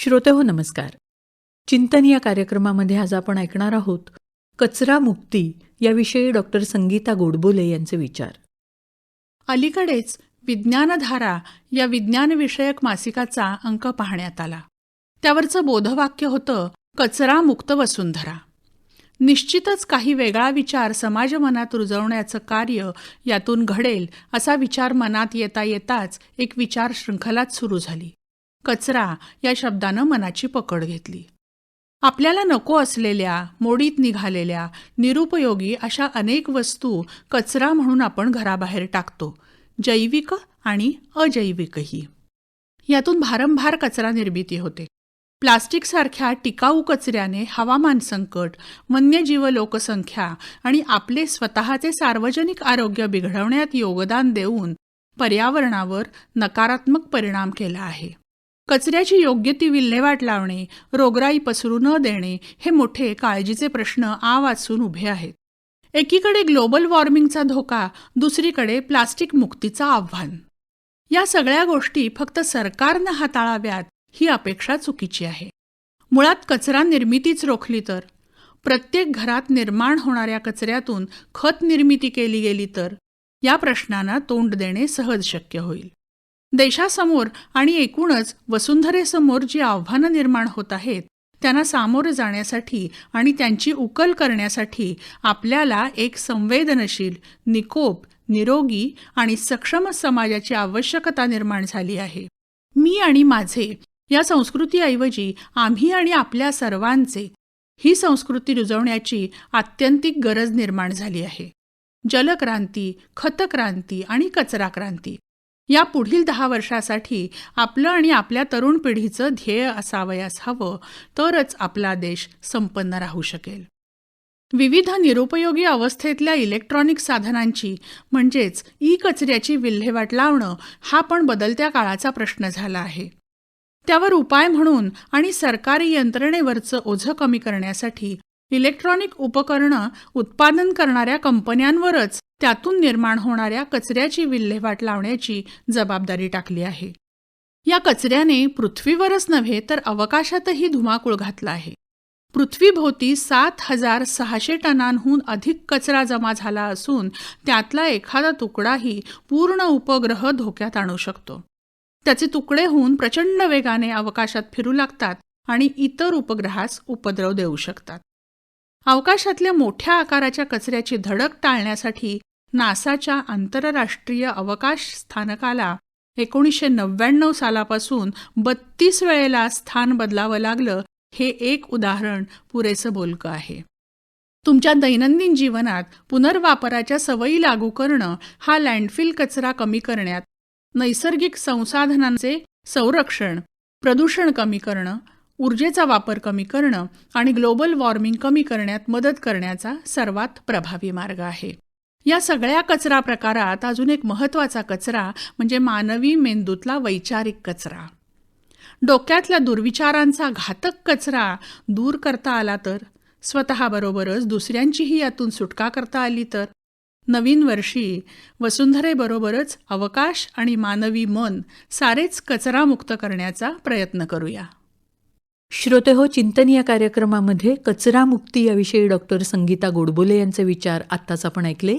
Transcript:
श्रोते हो नमस्कार. चिंतन या कार्यक्रमामध्ये आज आपण ऐकणार आहोत कचरा मुक्ती याविषयी डॉक्टर संगीता गोडबोले यांचे विचार. अलीकडेच विज्ञानधारा या विज्ञानविषयक मासिकाचा अंक पाहण्यात आला. त्यावरचं बोधवाक्य होतं कचरा मुक्त वसुंधरा. निश्चितच काही वेगळा विचार समाज मनात रुजवण्याचं कार्य यातून घडेल असा विचार मनात येता येताच एक विचार शृंखलाच सुरू झाली. कचरा या शब्दानं मनाची पकड घेतली. आपल्याला नको असलेल्या मोडीत निघालेल्या निरुपयोगी अशा अनेक वस्तू कचरा म्हणून आपण घराबाहेर टाकतो जैविक आणि अजैविकही. यातून भारंभार कचरा निर्मिती होते. प्लास्टिकसारख्या टिकाऊ कचऱ्याने हवामान संकट वन्यजीव लोकसंख्या आणि आपले स्वतःचे सार्वजनिक आरोग्य बिघडवण्यात योगदान देऊन पर्यावरणावर नकारात्मक परिणाम केला आहे. कचऱ्याची योग्य ती विल्हेवाट लावणे रोगराई पसरू न देणे हे मोठे काळजीचे प्रश्न आ वाचून उभे आहेत. एकीकडे ग्लोबल वॉर्मिंगचा धोका दुसरीकडे प्लास्टिक मुक्तीचं आव्हान. या सगळ्या गोष्टी फक्त सरकारनं हाताळाव्यात ही अपेक्षा चुकीची आहे. मुळात कचरा निर्मितीच रोखली तर प्रत्येक घरात निर्माण होणाऱ्या कचऱ्यातून खत निर्मिती केली गेली तर या प्रश्नांना तोंड देणे सहज शक्य होईल. देशासमोर आणि एकूणच वसुंधरेसमोर जी आव्हानं निर्माण होत आहेत त्यांना सामोरं जाण्यासाठी आणि त्यांची उकल करण्यासाठी आपल्याला एक संवेदनशील निकोप निरोगी आणि सक्षम समाजाची आवश्यकता निर्माण झाली आहे. मी आणि माझे या संस्कृतीऐवजी आम्ही आणि आपल्या सर्वांचे ही संस्कृती रुजवण्याची आत्यंतिक गरज निर्माण झाली आहे. जलक्रांती खतक्रांती आणि कचरा क्रांती या पुढील दहा वर्षासाठी आपलं आणि आपल्या तरुण पिढीचं ध्येय असावयास हवं तरच आपला देश संपन्न राहू शकेल. विविध निरुपयोगी अवस्थेतल्या इलेक्ट्रॉनिक साधनांची म्हणजेच ई कचऱ्याची विल्हेवाट लावणं हा पण बदलत्या काळाचा प्रश्न झाला आहे. त्यावर उपाय म्हणून आणि सरकारी यंत्रणेवरचं ओझं कमी करण्यासाठी इलेक्ट्रॉनिक उपकरणं उत्पादन करणाऱ्या कंपन्यांवरच त्यातून निर्माण होणाऱ्या कचऱ्याची विल्हेवाट लावण्याची जबाबदारी टाकली आहे. या कचऱ्याने पृथ्वीवरच नव्हे तर अवकाशातही धुमाकूळ घातला आहे. पृथ्वीभोवती सात हजार सहाशे टनांहून अधिक कचरा जमा झाला असून त्यातला एखादा तुकडाही पूर्ण उपग्रह धोक्यात आणू शकतो. त्याचे तुकडे होऊन प्रचंड वेगाने अवकाशात फिरू लागतात आणि इतर उपग्रहास उपद्रव देऊ शकतात. अवकाशातल्या मोठ्या आकाराच्या कचऱ्याची धडक टाळण्यासाठी नासाच्या आंतरराष्ट्रीय अवकाश स्थानकाला एकोणीसशे नव्याण्णव सालापासून बत्तीस वेळेला स्थान बदलावं लागलं हे एक उदाहरण पुरेसं बोलकं आहे. तुमच्या दैनंदिन जीवनात पुनर्वापराच्या सवयी लागू करणं हा लँडफिल कचरा कमी करण्यात नैसर्गिक संसाधनांचे संरक्षण प्रदूषण कमी करणं ऊर्जेचा वापर कमी करणं आणि ग्लोबल वॉर्मिंग कमी करण्यात मदत करण्याचा सर्वात प्रभावी मार्ग आहे. या सगळ्या कचरा प्रकारात अजून एक महत्त्वाचा कचरा म्हणजे मानवी मेंदूतला वैचारिक कचरा. डोक्यातल्या दुर्विचारांचा घातक कचरा दूर करता आला तर स्वतःबरोबरच दुसऱ्यांचीही यातून सुटका करता आली तर. नवीन वर्षी वसुंधरेबरोबरच अवकाश आणि मानवी मन सारेच कचरामुक्त करण्याचा प्रयत्न करूया. श्रोते हो चिंतन या कार्यक्रमामध्ये कचरामुक्ती याविषयी डॉक्टर संगीता गोडबोले यांचे विचार आत्ताच आपण ऐकले.